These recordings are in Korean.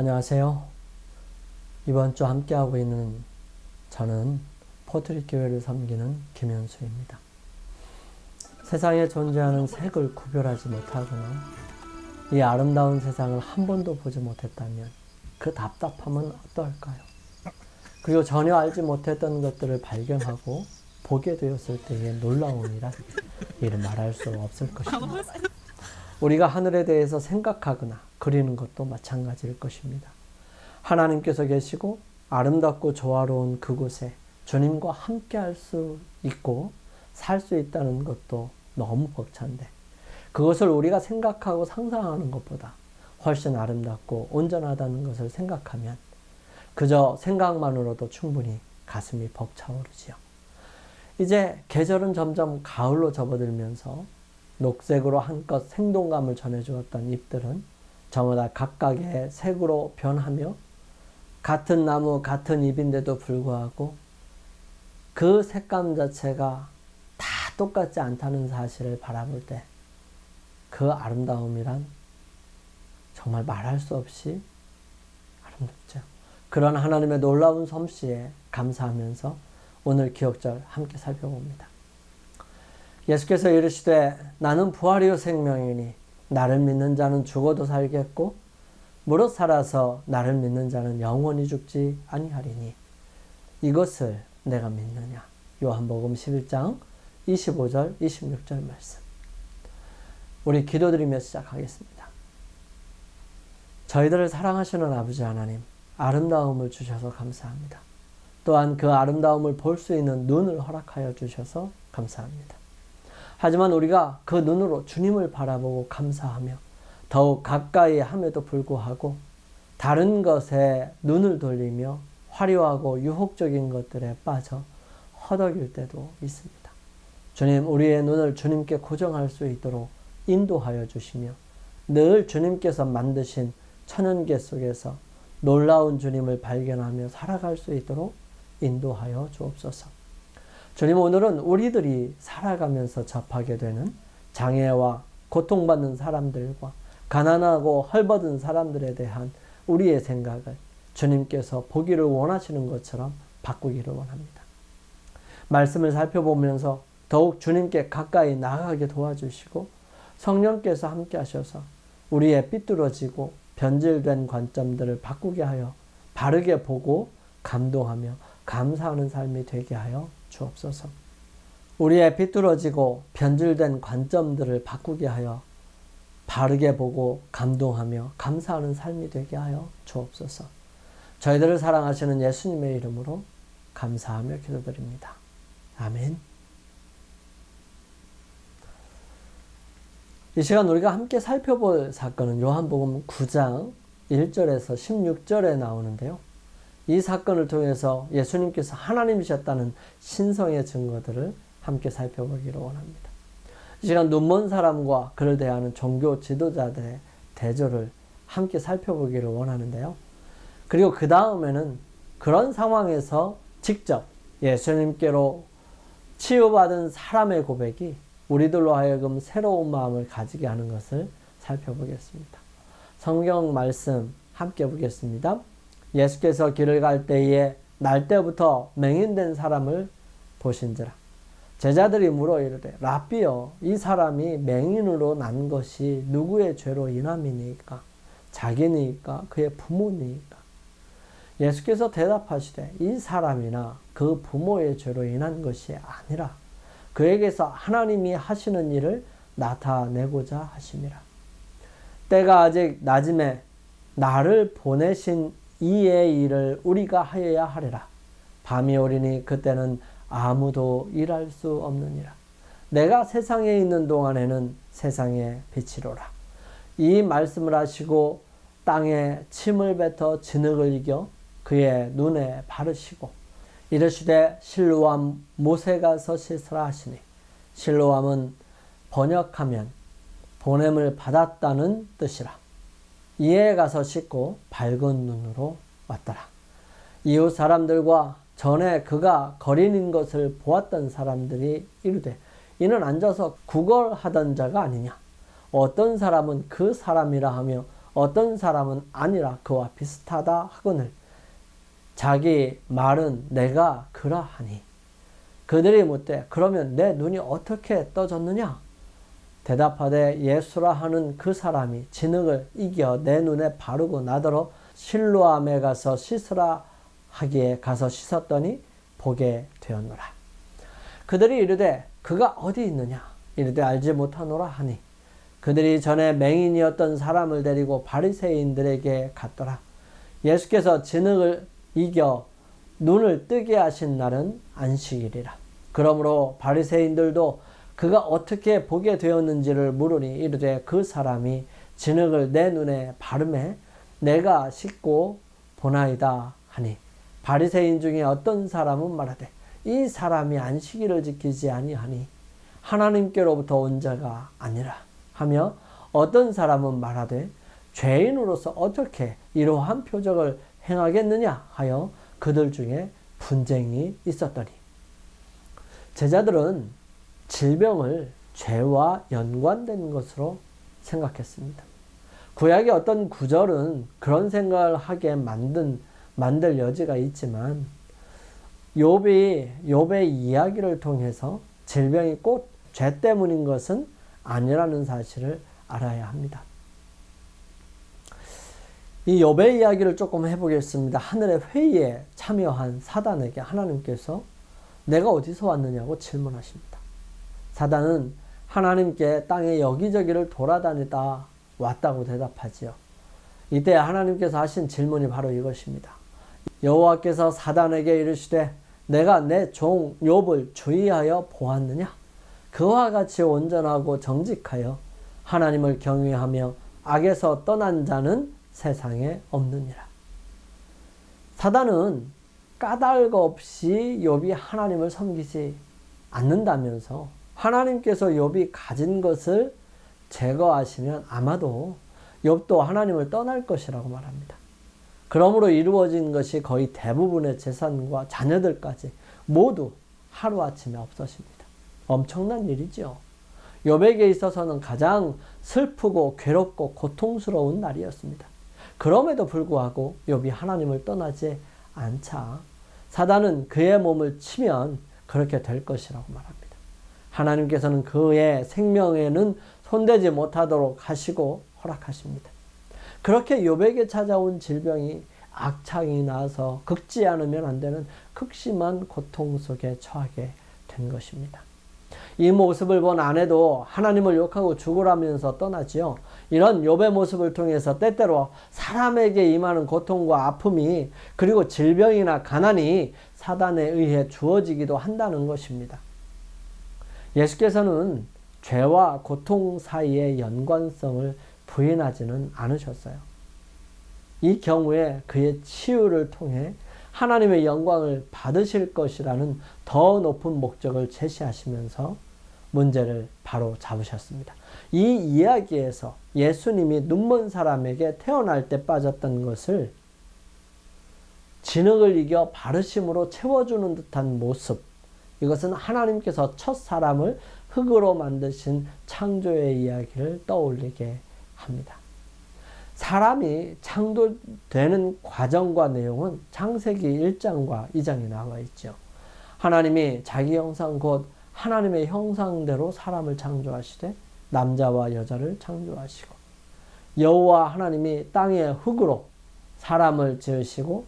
안녕하세요. 이번 주 함께하고 있는 저는 포트리 교회를 섬기는 김현수입니다. 세상에 존재하는 색을 구별하지 못하거나 이 아름다운 세상을 한 번도 보지 못했다면 그 답답함은 어떨까요? 그리고 전혀 알지 못했던 것들을 발견하고 보게 되었을 때의 놀라움이란 이를 말할 수 없을 것입니다. 우리가 하늘에 대해서 생각하거나 그리는 것도 마찬가지일 것입니다. 하나님께서 계시고 아름답고 조화로운 그곳에 주님과 함께 할 수 있고 살 수 있다는 것도 너무 벅찬데 그것을 우리가 생각하고 상상하는 것보다 훨씬 아름답고 온전하다는 것을 생각하면 그저 생각만으로도 충분히 가슴이 벅차오르지요. 이제 계절은 점점 가을로 접어들면서 녹색으로 한껏 생동감을 전해주었던 잎들은 저마다 각각의 색으로 변하며 같은 나무, 같은 잎인데도 불구하고 그 색감 자체가 다 똑같지 않다는 사실을 바라볼 때 그 아름다움이란 정말 말할 수 없이 아름답죠. 그런 하나님의 놀라운 솜씨에 감사하면서 오늘 기억절 함께 살펴봅니다. 예수께서 이르시되 나는 부활이요 생명이니 나를 믿는 자는 죽어도 살겠고 무릇 살아서 나를 믿는 자는 영원히 죽지 아니하리니 이것을 내가 믿느냐 요한복음 11장 25절 26절 말씀 우리 기도드리며 시작하겠습니다. 저희들을 사랑하시는 아버지 하나님 아름다움을 주셔서 감사합니다. 또한 그 아름다움을 볼 수 있는 눈을 허락하여 주셔서 감사합니다. 하지만 우리가 그 눈으로 주님을 바라보고 감사하며 더욱 가까이 함에도 불구하고 다른 것에 눈을 돌리며 화려하고 유혹적인 것들에 빠져 허덕일 때도 있습니다. 주님, 우리의 눈을 주님께 고정할 수 있도록 인도하여 주시며 늘 주님께서 만드신 천연계 속에서 놀라운 주님을 발견하며 살아갈 수 있도록 인도하여 주옵소서. 주님 오늘은 우리들이 살아가면서 접하게 되는 장애와 고통받는 사람들과 가난하고 헐벗은 사람들에 대한 우리의 생각을 주님께서 보기를 원하시는 것처럼 바꾸기를 원합니다. 말씀을 살펴보면서 더욱 주님께 가까이 나아가게 도와주시고 성령께서 함께 하셔서 우리의 삐뚤어지고 변질된 관점들을 바꾸게 하여 바르게 보고 감동하며 감사하는 삶이 되게 하여 주옵소서. 우리의 비뚤어지고 변질된 관점들을 바꾸게 하여 바르게 보고 감동하며 감사하는 삶이 되게 하여 주옵소서. 저희들을 사랑하시는 예수님의 이름으로 감사하며 기도드립니다. 아멘. 이 시간 우리가 함께 살펴볼 사건은 요한복음 9장 1절에서 16절에 나오는데요. 이 사건을 통해서 예수님께서 하나님이셨다는 신성의 증거들을 함께 살펴보기를 원합니다. 이 시간 눈먼 사람과 그를 대하는 종교 지도자들의 대조를 함께 살펴보기를 원하는데요. 그리고 그 다음에는 그런 상황에서 직접 예수님께로 치유받은 사람의 고백이 우리들로 하여금 새로운 마음을 가지게 하는 것을 살펴보겠습니다. 성경 말씀 함께 보겠습니다. 예수께서 길을 갈 때에 날 때부터 맹인된 사람을 보신지라. 제자들이 물어 이르되 라비여 이 사람이 맹인으로 난 것이 누구의 죄로 인함이니까 자기니까 그의 부모니까 예수께서 대답하시되 이 사람이나 그 부모의 죄로 인한 것이 아니라 그에게서 하나님이 하시는 일을 나타내고자 하심이라. 때가 아직 낮음에 나를 보내신 이의 일을 우리가 하여야 하리라. 밤이 오리니 그때는 아무도 일할 수 없느니라. 내가 세상에 있는 동안에는 세상의 빛이로라. 이 말씀을 하시고 땅에 침을 뱉어 진흙을 이겨 그의 눈에 바르시고 이르시되 실로암 못에 가서 씻으라 하시니 실로암은 번역하면 보냄을 받았다는 뜻이라. 이에 가서 씻고 밝은 눈으로 왔더라. 이웃 사람들과 전에 그가 거린인 것을 보았던 사람들이 이르되 이는 앉아서 구걸하던 자가 아니냐. 어떤 사람은 그 사람이라 하며 어떤 사람은 아니라 그와 비슷하다 하거늘 자기 말은 내가 그러하니 그들이 묻되 그러면 내 눈이 어떻게 떠졌느냐 대답하되 예수라 하는 그 사람이 진흙을 이겨 내 눈에 바르고 나더러 실로암에 가서 씻으라 하기에 가서 씻었더니 보게 되었노라 그들이 이르되 그가 어디 있느냐 이르되 알지 못하노라 하니 그들이 전에 맹인이었던 사람을 데리고 바리새인들에게 갔더라. 예수께서 진흙을 이겨 눈을 뜨게 하신 날은 안식일이라. 그러므로 바리새인들도 그가 어떻게 보게 되었는지를 물으니 이르되 그 사람이 진흙을 내 눈에 바르매 내가 씻고 보나이다 하니 바리새인 중에 어떤 사람은 말하되 이 사람이 안식일을 지키지 아니하니 하나님께로부터 온 자가 아니라 하며 어떤 사람은 말하되 죄인으로서 어떻게 이러한 표적을 행하겠느냐 하여 그들 중에 분쟁이 있었더니 제자들은 질병을 죄와 연관된 것으로 생각했습니다. 구약의 어떤 구절은 그런 생각을 하게 만든 만들 여지가 있지만 욥이 욥의 이야기를 통해서 질병이 꼭 죄 때문인 것은 아니라는 사실을 알아야 합니다. 이 욥의 이야기를 조금 해보겠습니다. 하늘의 회의에 참여한 사단에게 하나님께서 내가 어디서 왔느냐고 질문하십니다. 사단은 하나님께 땅의 여기저기를 돌아다니다 왔다고 대답하지요. 이때 하나님께서 하신 질문이 바로 이것입니다. 여호와께서 사단에게 이르시되 내가 내 종 욥을 주의하여 보았느냐? 그와 같이 온전하고 정직하여 하나님을 경외하며 악에서 떠난 자는 세상에 없느니라. 사단은 까닭 없이 욥이 하나님을 섬기지 않는다면서 하나님께서 욥이 가진 것을 제거하시면 아마도 욥도 하나님을 떠날 것이라고 말합니다. 그러므로 이루어진 것이 거의 대부분의 재산과 자녀들까지 모두 하루아침에 없어집니다. 엄청난 일이죠. 욥에게 있어서는 가장 슬프고 괴롭고 고통스러운 날이었습니다. 그럼에도 불구하고 욥이 하나님을 떠나지 않자 사단은 그의 몸을 치면 그렇게 될 것이라고 말합니다. 하나님께서는 그의 생명에는 손대지 못하도록 하시고 허락하십니다. 그렇게 욥에게 찾아온 질병이 악창이 나서 극지 않으면 안 되는 극심한 고통 속에 처하게 된 것입니다. 이 모습을 본 아내도 하나님을 욕하고 죽으라면서 떠나지요. 이런 욥의 모습을 통해서 때때로 사람에게 임하는 고통과 아픔이 그리고 질병이나 가난이 사단에 의해 주어지기도 한다는 것입니다. 예수께서는 죄와 고통 사이의 연관성을 부인하지는 않으셨어요. 이 경우에 그의 치유를 통해 하나님의 영광을 받으실 것이라는 더 높은 목적을 제시하시면서 문제를 바로 잡으셨습니다. 이 이야기에서 예수님이 눈먼 사람에게 태어날 때 빠졌던 것을 진흙을 이겨 바르심으로 채워주는 듯한 모습. 이것은 하나님께서 첫 사람을 흙으로 만드신 창조의 이야기를 떠올리게 합니다. 사람이 창조되는 과정과 내용은 창세기 1장과 2장에 나와 있죠. 하나님이 자기 형상 곧 하나님의 형상대로 사람을 창조하시되 남자와 여자를 창조하시고 여호와 하나님이 땅의 흙으로 사람을 지으시고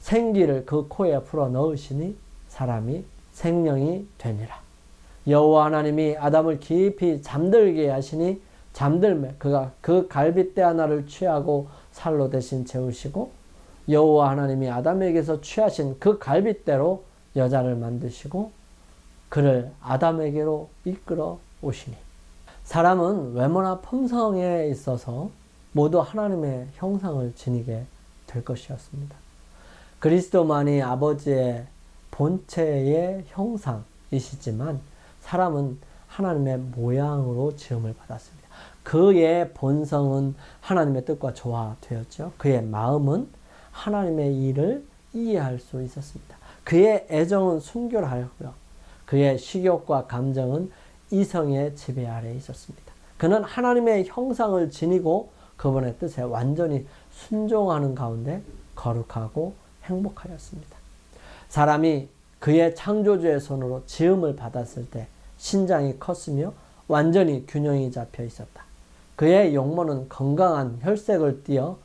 생기를 그 코에 풀어 넣으시니 사람이 생명이 되니라. 여호와 하나님이 아담을 깊이 잠들게 하시니 잠들매 그가 그 갈빗대 하나를 취하고 살로 대신 재우시고 여호와 하나님이 아담에게서 취하신 그 갈빗대로 여자를 만드시고 그를 아담에게로 이끌어 오시니 사람은 외모나 품성에 있어서 모두 하나님의 형상을 지니게 될 것이었습니다. 그리스도만이 아버지의 본체의 형상이시지만 사람은 하나님의 모양으로 지음을 받았습니다. 그의 본성은 하나님의 뜻과 조화되었죠. 그의 마음은 하나님의 일을 이해할 수 있었습니다. 그의 애정은 순결하였고요. 그의 식욕과 감정은 이성의 지배 아래 있었습니다. 그는 하나님의 형상을 지니고 그분의 뜻에 완전히 순종하는 가운데 거룩하고 행복하였습니다. 사람이 그의 창조주의 손으로 지음을 받았을 때 신장이 컸으며 완전히 균형이 잡혀 있었다. 그의 용모는 건강한 혈색을 띠어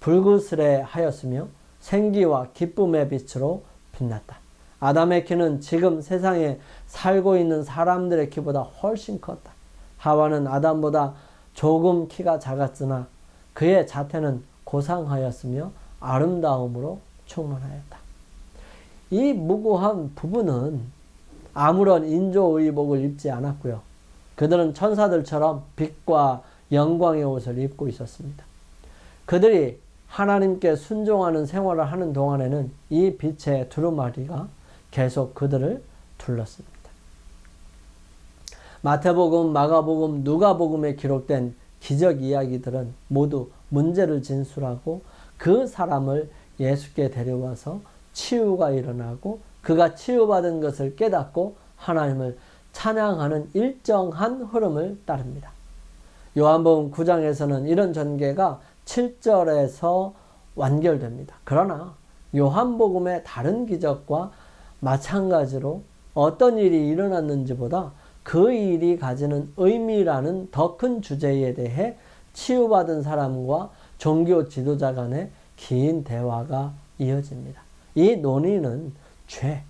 불그스레 하였으며 생기와 기쁨의 빛으로 빛났다. 아담의 키는 지금 세상에 살고 있는 사람들의 키보다 훨씬 컸다. 하와는 아담보다 조금 키가 작았으나 그의 자태는 고상하였으며 아름다움으로 충만하였다. 이 무고한 부부는 아무런 인조의복을 입지 않았고요. 그들은 천사들처럼 빛과 영광의 옷을 입고 있었습니다. 그들이 하나님께 순종하는 생활을 하는 동안에는 이 빛의 두루마리가 계속 그들을 둘렀습니다. 마태복음, 마가복음, 누가복음에 기록된 기적 이야기들은 모두 문제를 진술하고 그 사람을 예수께 데려와서 치유가 일어나고 그가 치유받은 것을 깨닫고 하나님을 찬양하는 일정한 흐름을 따릅니다. 요한복음 9장에서는 이런 전개가 7절에서 완결됩니다. 그러나 요한복음의 다른 기적과 마찬가지로 어떤 일이 일어났는지보다 그 일이 가지는 의미라는 더 큰 주제에 대해 치유받은 사람과 종교 지도자 간의 긴 대화가 이어집니다. 이 논의는 죄,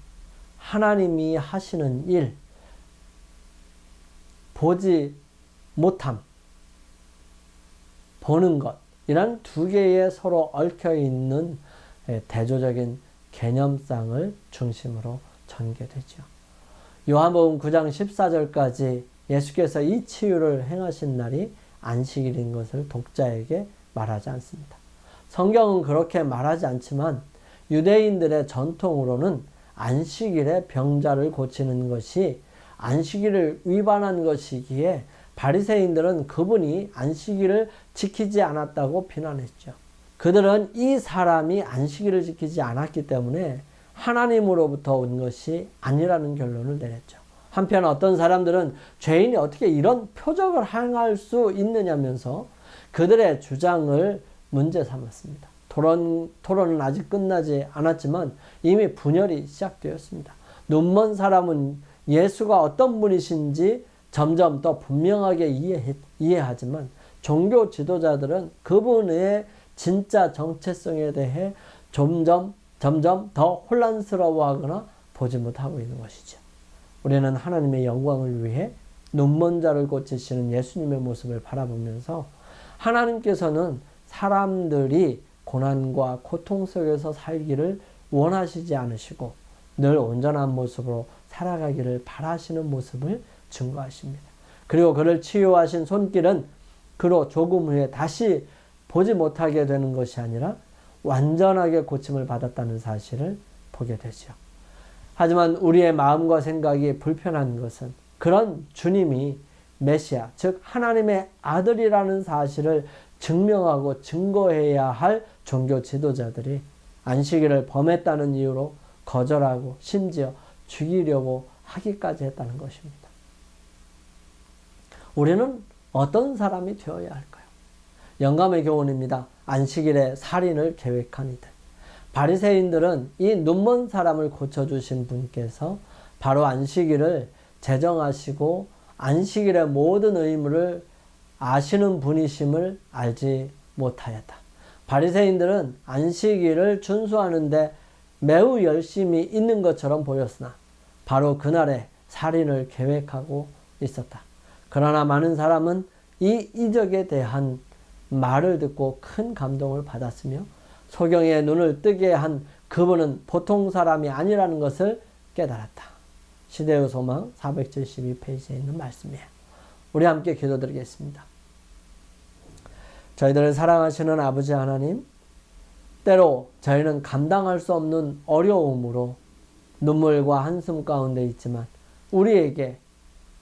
하나님이 하시는 일, 보지 못함, 보는 것, 이런 두 개의 서로 얽혀 있는 대조적인 개념상을 중심으로 전개되죠. 요한복음 9장 14절까지 예수께서 이 치유를 행하신 날이 안식일인 것을 독자에게 말하지 않습니다. 성경은 그렇게 말하지 않지만 유대인들의 전통으로는 안식일에 병자를 고치는 것이 안식일을 위반한 것이기에 바리새인들은 그분이 안식일을 지키지 않았다고 비난했죠. 그들은 이 사람이 안식일을 지키지 않았기 때문에 하나님으로부터 온 것이 아니라는 결론을 내렸죠. 한편 어떤 사람들은 죄인이 어떻게 이런 표적을 행할 수 있느냐면서 그들의 주장을 문제 삼았습니다. 토론, 토론은 아직 끝나지 않았지만 이미 분열이 시작되었습니다. 눈먼 사람은 예수가 어떤 분이신지 점점 더 분명하게 이해해, 이해하지만 종교 지도자들은 그분의 진짜 정체성에 대해 점점 점점 더 혼란스러워하거나 보지 못하고 있는 것이죠. 우리는 하나님의 영광을 위해 눈먼 자를 고치시는 예수님의 모습을 바라보면서 하나님께서는 사람들이 고난과 고통 속에서 살기를 원하시지 않으시고 늘 온전한 모습으로 살아가기를 바라시는 모습을 증거하십니다. 그리고 그를 치유하신 손길은 그로 조금 후에 다시 보지 못하게 되는 것이 아니라 완전하게 고침을 받았다는 사실을 보게 되죠. 하지만 우리의 마음과 생각이 불편한 것은 그런 주님이 메시아, 즉 하나님의 아들이라는 사실을 증명하고 증거해야 할 종교 지도자들이 안식일을 범했다는 이유로 거절하고 심지어 죽이려고 하기까지 했다는 것입니다. 우리는 어떤 사람이 되어야 할까요? 영감의 교훈입니다. 안식일에 살인을 계획한 이들. 바리새인들은 이 눈먼 사람을 고쳐주신 분께서 바로 안식일을 제정하시고 안식일의 모든 의무를 아시는 분이심을 알지 못하였다. 바리새인들은 안식일을 준수하는데 매우 열심히 있는 것처럼 보였으나 바로 그날에 살인을 계획하고 있었다. 그러나 많은 사람은 이 이적에 대한 말을 듣고 큰 감동을 받았으며 소경의 눈을 뜨게 한 그분은 보통 사람이 아니라는 것을 깨달았다. 시대의 소망 472페이지에 있는 말씀이에요. 우리 함께 기도드리겠습니다. 저희들을 사랑하시는 아버지 하나님, 때로 저희는 감당할 수 없는 어려움으로 눈물과 한숨 가운데 있지만 우리에게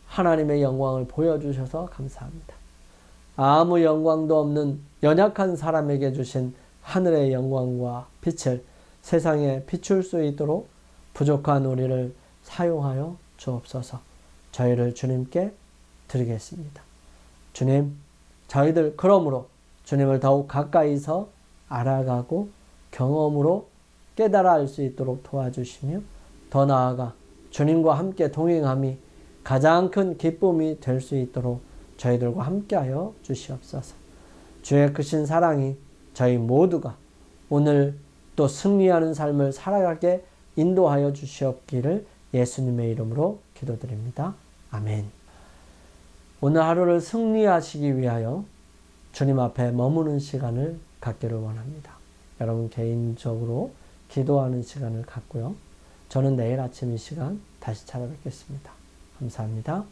하나님의 영광을 보여주셔서 감사합니다. 아무 영광도 없는 연약한 사람에게 주신 하늘의 영광과 빛을 세상에 비출 수 있도록 부족한 우리를 사용하여 주옵소서 저희를 주님께 드리겠습니다. 주님, 저희들 그러므로 주님을 더욱 가까이서 알아가고 경험으로 깨달아 알 수 있도록 도와주시며 더 나아가 주님과 함께 동행함이 가장 큰 기쁨이 될 수 있도록 저희들과 함께하여 주시옵소서. 주의 크신 사랑이 저희 모두가 오늘 또 승리하는 삶을 살아가게 인도하여 주시옵기를 예수님의 이름으로 기도드립니다. 아멘. 오늘 하루를 승리하시기 위하여 주님 앞에 머무는 시간을 갖기를 원합니다. 여러분 개인적으로 기도하는 시간을 갖고요. 저는 내일 아침 이 시간 다시 찾아뵙겠습니다. 감사합니다.